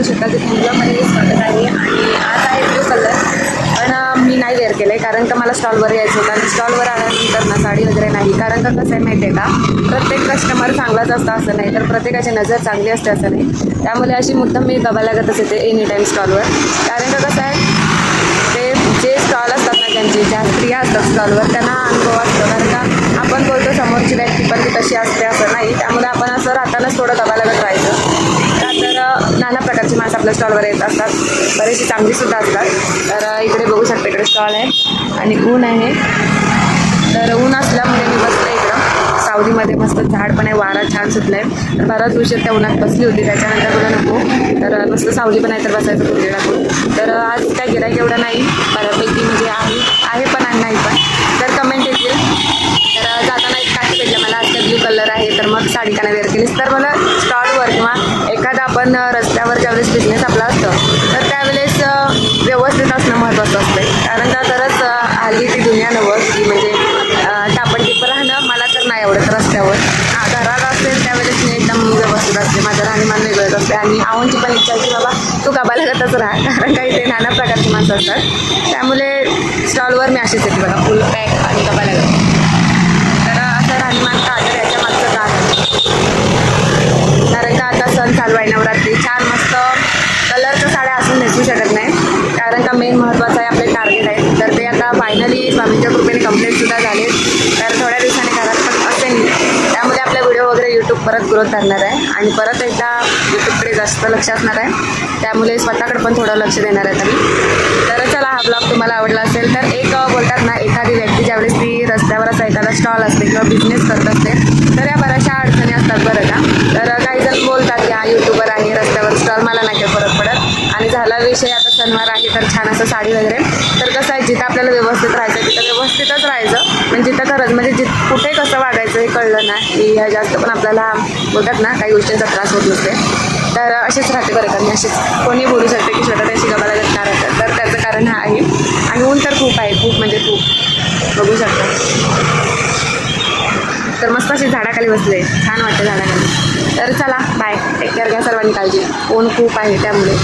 बघू शकता की स्वागत आहे आणि आज आहे ब्लू कलर पण मी नाही वेअर केलं आहे कारण का मला स्टॉलवर यायचं होतं आणि स्टॉलवर आल्यानंतर ना साडी वगैरे नाही. कारण का कसं आहे माहिती आहे का? प्रत्येक कस्टमर चांगलाच असतं असं नाही. तर प्रत्येकाची नजर चांगली असते असं नाही. त्यामुळे अशी मुद्दाम मी गबा लागतच येते एनी टाईम स्टॉलवर कारण का कसं आहे? ते जे स्टॉल असतात ना त्यांचे ज्या स्त्रिया असतात स्टॉलवर त्यांना अनुभव असतो. कारण का आपण बोलतो समोरची व्यक्ती पण ती तशी असते असं नाही. त्यामुळे आपण असं राहतानाच थोडं गबालागत राहायचं. नाना प्रकारची माणसं आपल्या स्टॉलवर येत असतात. बरीचशी चांगलीसुद्धा असतात. तर इकडे बघू शकता इकडे स्टॉल आहे. आणि ऊन आहे. तर ऊन असल्यामुळे मी बसले इकडं. सावलीमध्ये मस्त झाड पण आहे वारा छान सुटला आहे तर बराच उशीर त्या उन्हात बसली होती. त्याच्यानंतर मला नको. तर मस्त सावली पण आहे तर बसायचं कुठे टाकून तर आज काय गिरायक एवढं नाही. बऱ्यापैकी म्हणजे आहे. आहे पण आणि नाही पण. तर कमेंट येतील. तर जाताना एक काठी भेटलं. मला आज ब्ल्यू कलर आहे. तर मग साडी काना वेअर केलीस तर मला स्टॉलवर किंवा आपण रस्त्यावर ज्यावेळेस बिझनेस आपला असतो तर त्यावेळेस व्यवस्थित असणं महत्त्वाचं असतं कारण का तरच आली हल्ली ती दुनिया नवस की म्हणजे टापण टिप राहणं मला तर नाही आवडत रस्त्यावर. हा घरात असेल त्यावेळेस मी एकदम व्यवस्थित असते. माझं राहणीमान वेगळंच असते. आणि आवनची पण इच्छा आहे की बाबा तू गबालगतच राहा? कारण काही ते नाना प्रकारची माणसं असतात. त्यामुळे स्टॉलवर मी अशीच येते बघा फुल पॅक आणि गबालगत तर असं राहणीमान का तर याच्या मागचं कारण कारण का आता सण चालू आहे नवरात्री छान मस्त. कलरच्या साड्या असून नेसू शकत नाही. कारण का मेन महत्त्वाचं आहे आपले टार्गेट आहे तर ते आता फायनली स्वामींच्या कृपेने कंप्लीटसुद्धा झाले. तर थोड्या दिवसांनी घरात पण असेल त्यामुळे आपला व्हिडिओ वगैरे यूट्यूब परत ग्रोथ करणार आहे. आणि परत एकदा यूट्यूबकडे जास्त लक्ष असणार आहे. त्यामुळे स्वतःकडे पण थोडं लक्ष देणार आहे तरी तर चला हा ब्लॉग तुम्हाला आवडला असेल तर एक बोलतात ना एखादी व्यक्ती ज्यावेळेस ती रस्त्यावर असं एखादा स्टॉल असते किंवा बिझनेस करत असते तर या बऱ्याचशा अडचणी असतात बरं का. तर काही जण बोलतात की हा यूट्यूबर आहे रस्त्यावर स्टॉल मला नाही काही फरक पडत आणि झाला विषय आता सणवार आहे तर छान असं साडी वगैरे. तर कसं आहे जिथं आपल्याला व्यवस्थित राहायचं तिथं व्यवस्थितच राहायचं. म्हणजे जिथं खरंच म्हणजे जिथ कुठे कसं वागायचं हे कळलं ना की ह्या जास्त पण आपल्याला बोलतात ना काही गोष्टींचा त्रास होत नसते. तर असेच राहते बरं का मी असेच कोणी बोलू शकते की स्वतः त्याची गबाला लागत का तर त्याचं कारण हा आहे. आणि ऊन तर खूप आहे खूप म्हणजे खूप. बघू शकता. तर मस्त अशी झाडाखाली बसले. छान वाटते झाडाखाली. तर चला बाय टेक केअर घ्या सर्वांनी काळजी. ऊन खूप आहे त्यामुळे.